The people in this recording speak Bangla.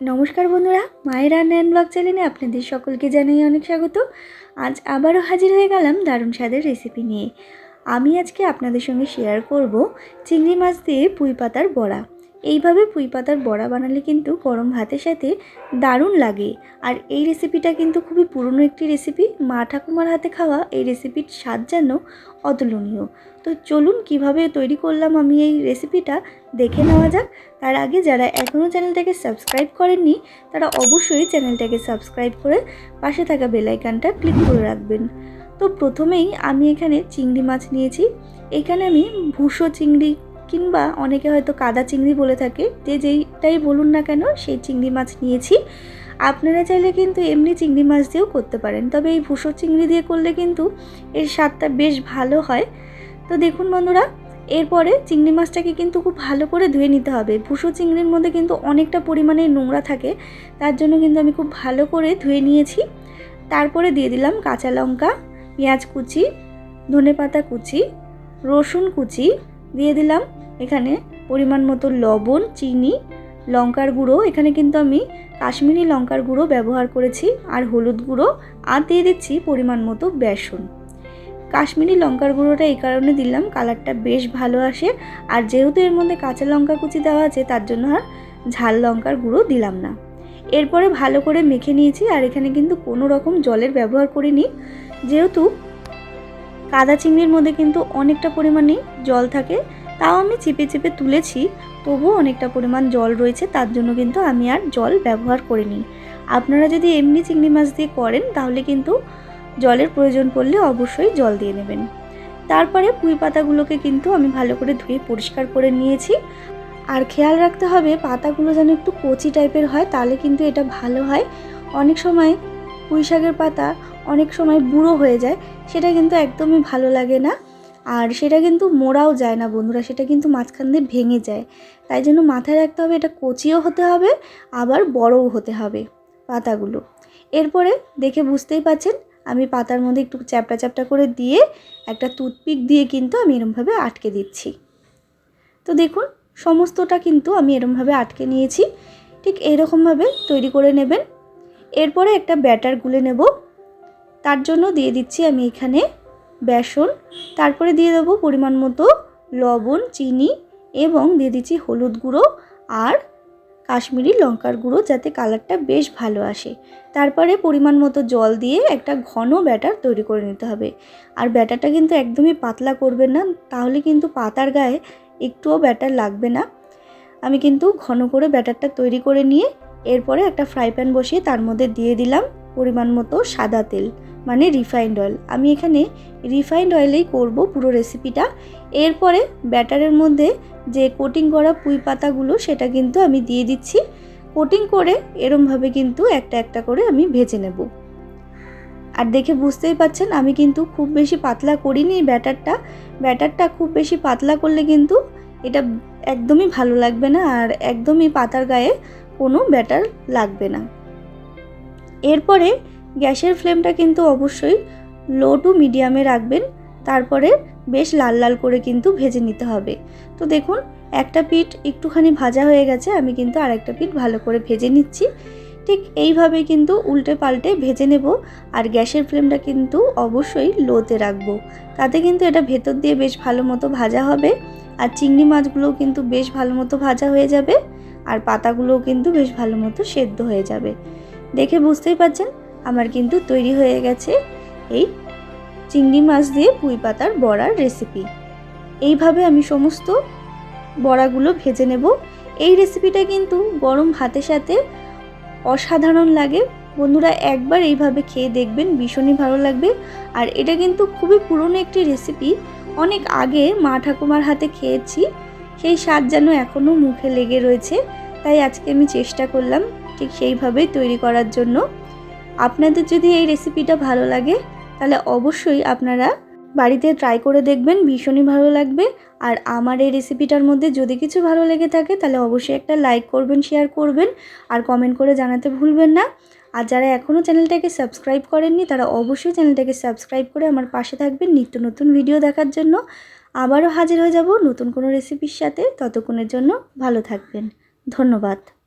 নমস্কার বন্ধুরা, মায়ের রান্না ব্লগ চ্যানেলে আপনাদের সকলকে জানাই অনেক স্বাগত। আজ আবারও হাজির হয়ে গেলাম দারুণ স্বাদের রেসিপি নিয়ে। আমি আজকে আপনাদের সঙ্গে শেয়ার করব চিংড়ি মাছ দিয়ে পুঁই পাতার বড়া। এইভাবে পুঁই পাতার বড়া বানালে কিন্তু গরম ভাতের সাথে দারুণ লাগে। আর এই রেসিপিটা কিন্তু খুবই পুরনো একটি রেসিপি মা ঠাকুমার হাতে খাওয়া এই রেসিপির স্বাদ যেন অতুলনীয়। তো চলুন কীভাবে তৈরি করলাম আমি এই রেসিপিটা দেখে নেওয়া যাক। তার আগে যারা এখনও চ্যানেলটাকে সাবস্ক্রাইব করেননি, তারা অবশ্যই চ্যানেলটাকে সাবস্ক্রাইব করে পাশে থাকা বেলাইকানটা ক্লিক করে রাখবেন। তো প্রথমেই আমি এখানে চিংড়ি মাছ নিয়েছি। এখানে আমি ভুষো চিংড়ি কিংবা অনেকে হয়তো কাদা চিংড়ি বলে থাকে, যে যেইটাই বলুন না কেন, সেই চিংড়ি মাছ নিয়েছি। আপনারা চাইলে কিন্তু এমনি চিংড়ি মাছ দিয়েও করতে পারেন, তবে এই ভুসো চিংড়ি দিয়ে করলে কিন্তু এর স্বাদটা বেশ ভালো হয়। তো দেখুন বন্ধুরা, এরপরে চিংড়ি মাছটাকে কিন্তু খুব ভালো করে ধুয়ে নিতে হবে। ভুসো চিংড়ির মধ্যে কিন্তু অনেকটা পরিমাণে নোংরা থাকে, তার জন্য কিন্তু আমি খুব ভালো করে ধুয়ে নিয়েছি। তারপরে দিয়ে দিলাম কাঁচা লঙ্কা, পেঁয়াজ কুচি ধনে পাতা কুচি, রসুন কুচি, দিয়ে দিলাম এখানে পরিমাণ মতো লবণ, চিনি, লঙ্কার গুঁড়ো। এখানে কিন্তু আমি কাশ্মীরি লঙ্কার গুঁড়ো ব্যবহার করেছি আর হলুদ গুঁড়ো। আর দিয়ে দিচ্ছি পরিমাণ মতো বেসন। কাশ্মীরি লঙ্কার গুঁড়োটা এই কারণে দিলাম, কালারটা বেশ ভালো আসে। আর যেহেতু এর মধ্যে কাঁচা লঙ্কা কুচি দেওয়া আছে, তার জন্য আর ঝাল লঙ্কার গুঁড়ো দিলাম না। এরপরে ভালো করে মেখে নিয়েছি, আর এখানে কিন্তু কোনো রকম জলের ব্যবহার করিনি। যেহেতু কাদা চিংড়ির মধ্যে কিন্তু অনেকটা পরিমাণে জল থাকে তাও আমি চেপে চেপে তুলেছি, তবুও অনেকটা পরিমাণ জল রয়েছে, তার জন্য কিন্তু আমি আর জল ব্যবহার করিনি। আপনারা যদি এমনি চিংড়ি মাছ দিয়ে করেন, তাহলে কিন্তু জলের প্রয়োজন পড়লে অবশ্যই জল দিয়ে নেবেন। তারপরে পুঁই পাতাগুলোকে কিন্তু আমি ভালো করে ধুয়ে পরিষ্কার করে নিয়েছি। আর খেয়াল রাখতে হবে, পাতাগুলো যেন একটু কচি টাইপের হয়, তাহলে কিন্তু এটা ভালো হয়। অনেক সময় পুঁই শাকের পাতা, অনেক সময় বুড়ো হয়ে যায়, সেটা কিন্তু একদমই ভালো লাগে না। আর সেটা কিন্তু মোড়াও যায় না বন্ধুরা, সেটা কিন্তু মাঝখান দিয়ে ভেঙে যায়। তাই জন্য মাথায় রাখতে হবে এটা কচিও হতে হবে, আবার বড়ও হতে হবে পাতাগুলো। এরপরে দেখে বুঝতেই পাচ্ছেন আমি পাতার মধ্যে একটু চ্যাপটা চ্যাপটা করে দিয়ে একটা টুথপিক দিয়ে কিন্তু আমি এরমভাবে আটকে দিচ্ছি। তো দেখুন, সমস্তটা কিন্তু আমি এরমভাবে আটকে নিয়েছি। ঠিক এইরকমভাবে তৈরি করে নেবেন। এরপরে একটা ব্যাটার গুলে নেব। তার জন্য দিয়ে দিচ্ছি আমি এখানে বেসন, তারপরে দিয়ে দেবো পরিমাণ মতো লবণ, চিনি এবং দিয়ে দিচ্ছি হলুদ গুঁড়ো আর কাশ্মীরি লঙ্কার গুঁড়ো যাতে কালারটা বেশ ভালো আসে। তারপরে পরিমাণ মতো জল দিয়ে একটা ঘন ব্যাটার তৈরি করে নিতে হবে। আর ব্যাটারটা কিন্তু একদমই পাতলা করবেন না, তাহলে কিন্তু পাতার গায়ে একটুও ব্যাটার লাগবে না। আমি কিন্তু ঘন করে ব্যাটারটা তৈরি করে নিয়ে এরপরে একটা ফ্রাই প্যান বসিয়ে তার মধ্যে দিয়ে দিলাম। পরিমাণ মতো সাদা তেল মানে রিফাইন্ড অয়েল আমি এখানে রিফাইন্ড অয়েলেই করব পুরো রেসিপিটা এরপরে ব্যাটারের মধ্যে যে কোটিং করা পুঁই পাতাগুলো, সেটা কিন্তু আমি দিয়ে দিচ্ছি। কোটিং করে এরমভাবে কিন্তু একটা একটা করে আমি ভেজে নেব। আর দেখে বুঝতেই পাচ্ছেন, আমি কিন্তু খুব বেশি পাতলা করিনি ব্যাটারটা ব্যাটারটা খুব বেশি পাতলা করলে কিন্তু এটা একদমই ভালো লাগবে না, আর একদমই পাতার গায়ে কোনো ব্যাটার লাগবে না। এরপরে গ্যাসের ফ্লেমটা কিন্তু অবশ্যই লো টু মিডিয়ামে রাখবেন, তারপরে বেশ লাল লাল করে কিন্তু ভেজে নিতে হবে। তো দেখুন, একটা পিঠ একটুখানি ভাজা হয়ে গেছে, আমি কিন্তু আরেকটা পিঠ ভালো করে ভেজে নিচ্ছি। ঠিক এইভাবে কিন্তু উল্টে পাল্টে ভেজে নেব, আর গ্যাসের ফ্লেমটা কিন্তু অবশ্যই লোতে রাখব। তাতে কিন্তু এটা ভেতর দিয়ে বেশ ভালো মতো ভাজা হবে, আর চিংড়ি মাছগুলোও কিন্তু বেশ ভালো মতো ভাজা হয়ে যাবে, আর পাতাগুলোও কিন্তু বেশ ভালো মতো সেদ্ধ হয়ে যাবে। দেখে বুঝতেই পারছেন, আমার কিন্তু তৈরি হয়ে গেছে এই চিংড়ি মাছ দিয়ে পুঁই পাতার বড়ার রেসিপি এইভাবে আমি সমস্ত বড়াগুলো ভেজে নেব। এই রেসিপিটা কিন্তু গরম ভাতের সাথে অসাধারণ লাগে। বন্ধুরা, একবার এইভাবে খেয়ে দেখবেন, ভীষণই ভালো লাগবে। আর এটা কিন্তু খুবই পুরনো একটি রেসিপি অনেক আগে মা ঠাকুমার হাতে খেয়েছি। সেই স্বাদ যেন এখনও মুখে লেগে রয়েছে। তাই আজকে আমি চেষ্টা করলাম ঠিক সেইভাবেই তৈরি করার জন্য। আপনাদের যদি এই রেসিপিটা ভালো লাগে, তাহলে অবশ্যই আপনারা বাড়িতে ট্রাই করে দেখবেন, ভীষণই ভালো লাগবে। আর আমার এই রেসিপিটার মধ্যে যদি কিছু ভালো লেগে থাকে, তাহলে অবশ্যই একটা লাইক করবেন শেয়ার করবেন। আর কমেন্ট করে জানাতে ভুলবেন না। আর যারা এখনও চ্যানেলটাকে সাবস্ক্রাইব করেননি, তারা অবশ্যই চ্যানেলটাকে সাবস্ক্রাইব করে আমার পাশে থাকবেন নিত্য নতুন ভিডিও দেখার জন্য। আবারও হাজির হয়ে যাব নতুন কোনো রেসিপির সাথে। ততক্ষণের জন্য ভালো থাকবেন। ধন্যবাদ।